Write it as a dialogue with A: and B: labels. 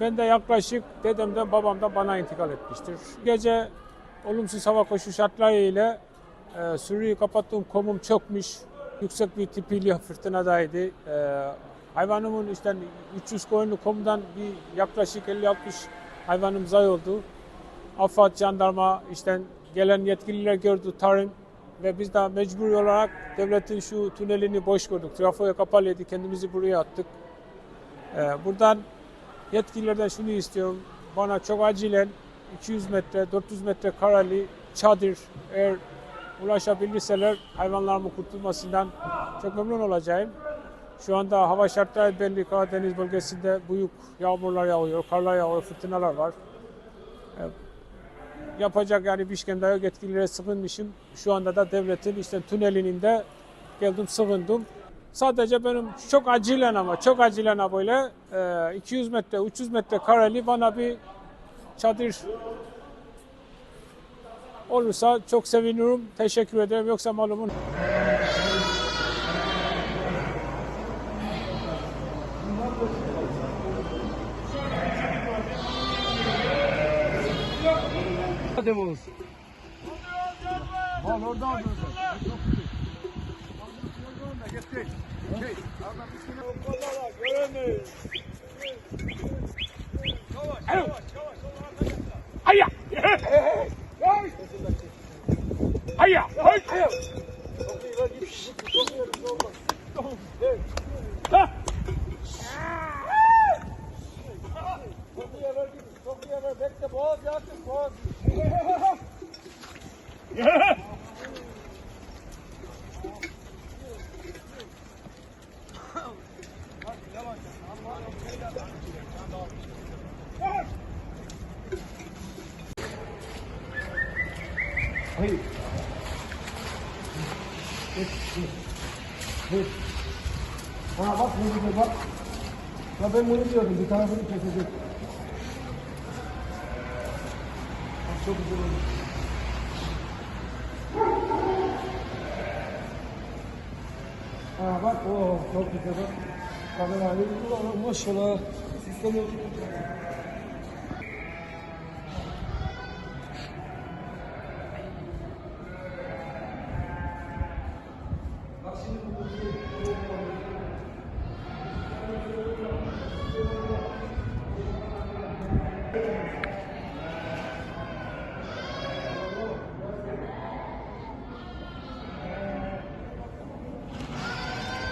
A: Ben de yaklaşık dedemden babamdan bana intikal etmiştir. Gece olumsuz hava koşu şartlarıyla e, sürüyü kapattığım komum çökmüş. Yüksek bir tipili fırtınadaydı. E, hayvanımın işte 300 koyunlu komdan bir yaklaşık 50-60 hayvanım zayi oldu. AFAD, jandarma, işte gelen yetkililer gördü, tarım ve biz de mecbur olarak devletin şu tünelini boş gördük. Trafoya kapalıydı, kendimizi buraya attık. Ee, buradan yetkililerden şunu istiyorum. Bana çok acilen 200 metre, 400 metre kareli çadır eğer ulaşabilirseler hayvanlarımın kurtulmasından çok memnun olacağım. Şu anda hava şartları belli Karadeniz bölgesinde büyük yağmurlar yağıyor, karlar yağıyor, fırtınalar var. Ee, yapacak yani yok yetkililere sığınmışım. Şu anda da devletin işte tünelinin de geldim sığındım. Sadece benim çok acilen ama çok acilen ha böyle e, 200 metre 300 metre kareli bana bir çadır olursa çok sevinirim. Teşekkür ederim. Yoksa malumun
B: Hadi olsun. Mal orada.
A: Hayya! Hayya! Ha!
B: Bekle boğaz yaktın boğaz. Hayır. Dur. Ha bak ne güzel bak. Ya ben bunu diyordum bir tarafını kesecek. Bak çok güzel oldu. Ha bak o çok güzel bak. Kamera abi maşallah. Sistem oldu.